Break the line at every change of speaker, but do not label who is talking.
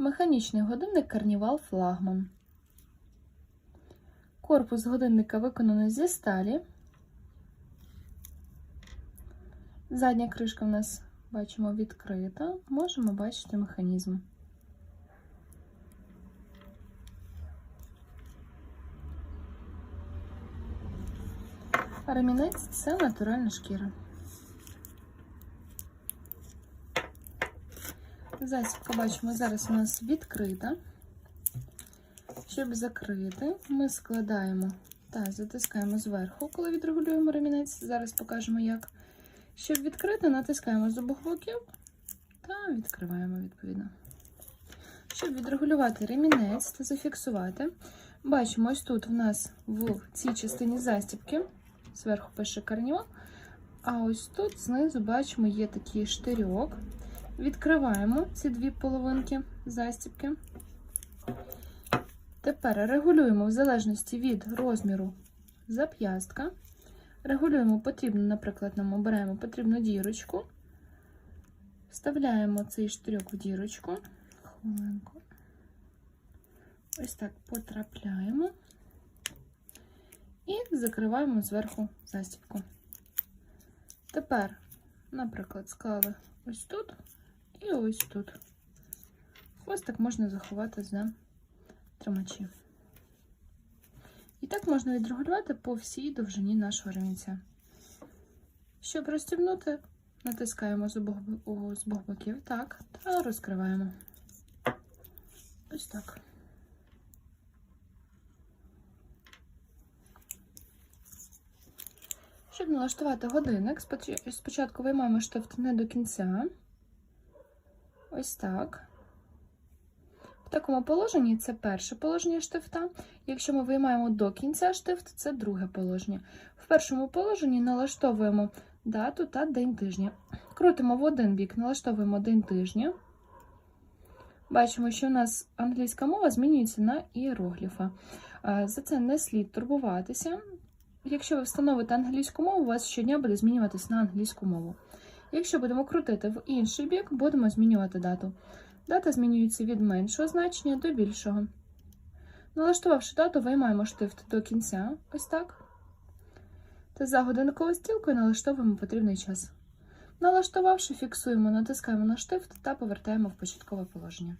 Механічний годинник Карнівал Флагман. Корпус годинника виконаний зі сталі. Задня кришка в нас, бачимо, відкрита. Можемо бачити механізм. Ремінець це натуральна шкіра. Засібка, бачимо, зараз у нас відкрита. Щоб закрити, ми складаємо та затискаємо зверху, коли відрегулюємо ремінець. Зараз покажемо як. Щоб відкрити, натискаємо з обох боків та відкриваємо відповідно. Щоб відрегулювати ремінець та зафіксувати, бачимо, ось тут в нас в цій частині застібки, зверху пише карнівал, а ось тут знизу бачимо є такий штирьок. Відкриваємо ці дві половинки застібки. Тепер регулюємо в залежності від розміру зап'ястка. Регулюємо потрібну, наприклад, нам обираємо потрібну дірочку. Вставляємо цей штирьок в дірочку. Хвилинку. Ось так потрапляємо. І закриваємо зверху застібку. Тепер, наприклад, склали ось тут і ось тут. Ось так можна заховати за тримачі. І так можна відрегулювати по всій довжині нашого ремінця. Щоб розстібнути, натискаємо з обох, з обох боків так, та розкриваємо. Ось так. Щоб налаштувати годинник, спочатку виймаємо штифт не до кінця. Ось так. В такому положенні це перше положення штифта. Якщо ми виймаємо до кінця штифт, це друге положення. В першому положенні налаштовуємо дату та день тижня. Крутимо в один бік, налаштовуємо день тижня. Бачимо, що у нас англійська мова змінюється на іерогліфа. За це не слід турбуватися. Якщо ви встановите англійську мову, у вас щодня буде змінюватись на англійську мову. Якщо будемо крутити в інший бік, будемо змінювати дату. Дата змінюється від меншого значення до більшого. Налаштувавши дату, виймаємо штифт до кінця, ось так. Та за годинниковою стрілкою налаштовуємо потрібний час. Налаштувавши, фіксуємо, натискаємо на штифт та повертаємо в початкове положення.